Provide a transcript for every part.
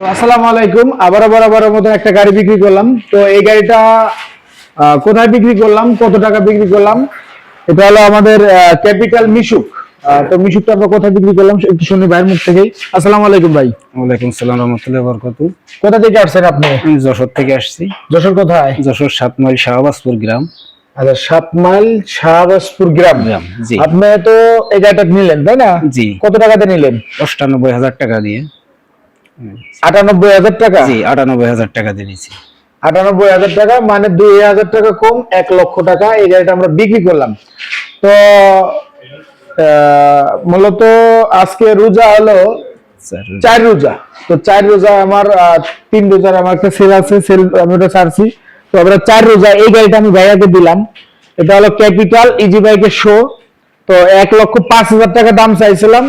আসসালামু আলাইকুম। আবার আবার আবার মতন একটা গাড়ি বিক্রি করলাম। তো এই গাড়িটা কোথায় বিক্রি করলাম? কত টাকা বিক্রি করলাম? এটা হলো আমাদের ক্যাপিটাল মিশুক। তো মিশুকটা আমরা কোথায় বিক্রি করলাম একটু শুনি ভাইয়ের মুখ থেকেই। আসসালামু আলাইকুম ভাই। ওয়ালাইকুম সালাম রহমতুল্লাহ বরকত কোথা থেকে আসছেন আপনি? যশোর থেকে আসছি। যশোর কোথায়? যশোর সাত মাইল শাহবাজপুর গ্রাম। আচ্ছা সাত মাইল শাহবাজপুর গ্রাম। আপনি তো এই গাড়িটা নিলেন তাই না? জি। কত টাকাতে নিলেন? অষ্টানব্বই হাজার টাকা দিয়ে। আটানব্বই হাজার টাকা? জি আটানব্বই হাজার টাকা দিয়ে নিয়েছি। আটানব্বই হাজার টাকা মানে দুই হাজার টাকা কম এক লক্ষ টাকা। এই গাড়িটা আমরা বিক্রি করলাম। তো মূলত আজকে রোজা হলো চার রোজা। তো চার রোজা আমার তিন রোজার আমার একটা সেল আছে সেল আমি ওটা ছাড়ছি। তো আমরা চার রোজা এই গাড়িটা আমি ভাইয়াকে দিলাম। এটা হলো ক্যাপিটাল ইজি বাইকের শো তো এক লক্ষ পাঁচ হাজার টাকা দাম চাইছিলাম।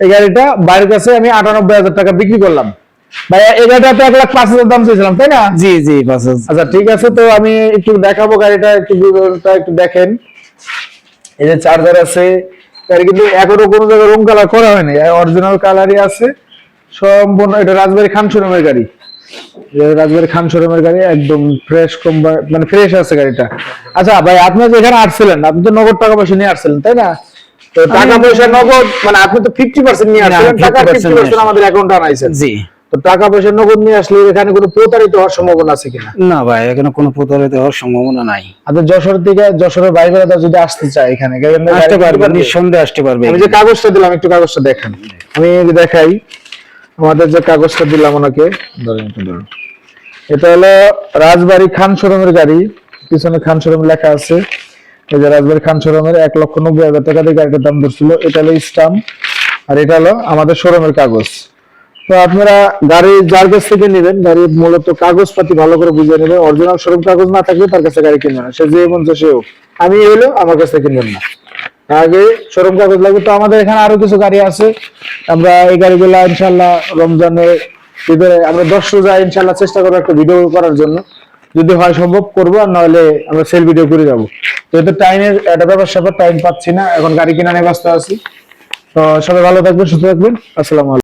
এই গাড়িটা বাইরের কাছে আমি আটানব্বই হাজার টাকা বিক্রি করলাম। ভাইয়া এই গাড়িটা তো এক লাখ পাঁচ হাজার দাম চাইছিলাম তাই না? জি জি বাস আচ্ছা ঠিক আছে তো আমি একটু দেখাবো গাড়িটা একটু বিবরণটা একটু দেখেন। এই যে চার্জার আছে গাড়ি কিন্তু এখনও কোনো জায়গায় রুম কালার করা হয়নি অরিজিনাল কালারই আছে। সম্পূর্ণ এটা রাজবাড়ি খান শোরুমের গাড়ি। রাজবাড়ি খান শোরুমের গাড়ি একদম ফ্রেশ মানে ফ্রেশ আছে গাড়িটা। আচ্ছা ভাই আপনি যেখানে আসছিলেন আপনি তো নগদ টাকা পয়সা নিয়ে আসছিলেন তাই না? তো টাকা পয়সা নগদ মানে আপনি তো ফিফটি পার্সেন্ট নিয়ে না, আসছিলেন টাকা ফিফটি পার্সেন্ট আমাদের অ্যাকাউন্টে আনাইছেন জি। তো টাকা পয়সা নগদ নিয়ে আসলে এখানে কোনো প্রতারিত হওয়ার সম্ভাবনা আছে কিনা? না ভাই এখানে কোনো প্রতারিত হওয়ার সম্ভাবনা নাই। আপনার যশোর থেকে যশোরের বাইরে যদি আসতে চায় এখানে আসতে পারবে? নিঃসন্দেহে আসতে পারবে আমি যে কাগজটা দিলাম একটু কাগজটা দেখেন। আমি দেখাই আমাদের যে কাগজটা দিলাম ওনাকে ধরুন। এটা হলো রাজবাড়ি খান শোরুমের গাড়ি পিছনে খান শোরুম লেখা আছে। এই যে রাজবাড়ি খান শোরুমের এক লক্ষ নব্বই হাজার টাকা দিয়ে গাড়িটার দাম ধরছিল, এটা হলো স্টাম্প আর এটা হলো আমাদের শোরুমের কাগজ। তো আপনারা গাড়ি যার কাছ থেকে নেবেন, গাড়ি মূলত কাগজপাতি ভালো করে বুঝে নেবেন অরিজিনাল শোরুম কাগজ না থাকলে তার কাছে গাড়ি কিনবে না, সে যে মন চায় সে হোক। আমি এলো আমার কাছ থেকে কিনবেন না। আগে শোরুম কাগজ লাগবে, তো আমাদের এখানে আরও কিছু গাড়ি আছে। আমরা এই গাড়িগুলো ইনশাল্লাহ রমজানের ভিতরে আমরা দশ রোজা ইনশাল্লাহ চেষ্টা করব একটা ভিডিও করার জন্য। যদি হয় সম্ভব করব, আর নাহলে আমরা সেল ভিডিও করে যাব। তো এতে টাইমের একটা ব্যাপার স্যাপার টাইম পাচ্ছি না, এখন গাড়ি কিনা নিয়ে ব্যস্ত আছি। তো সবাই ভালো থাকবেন, সুস্থ থাকবেন। আসসালামু আলাইকুম।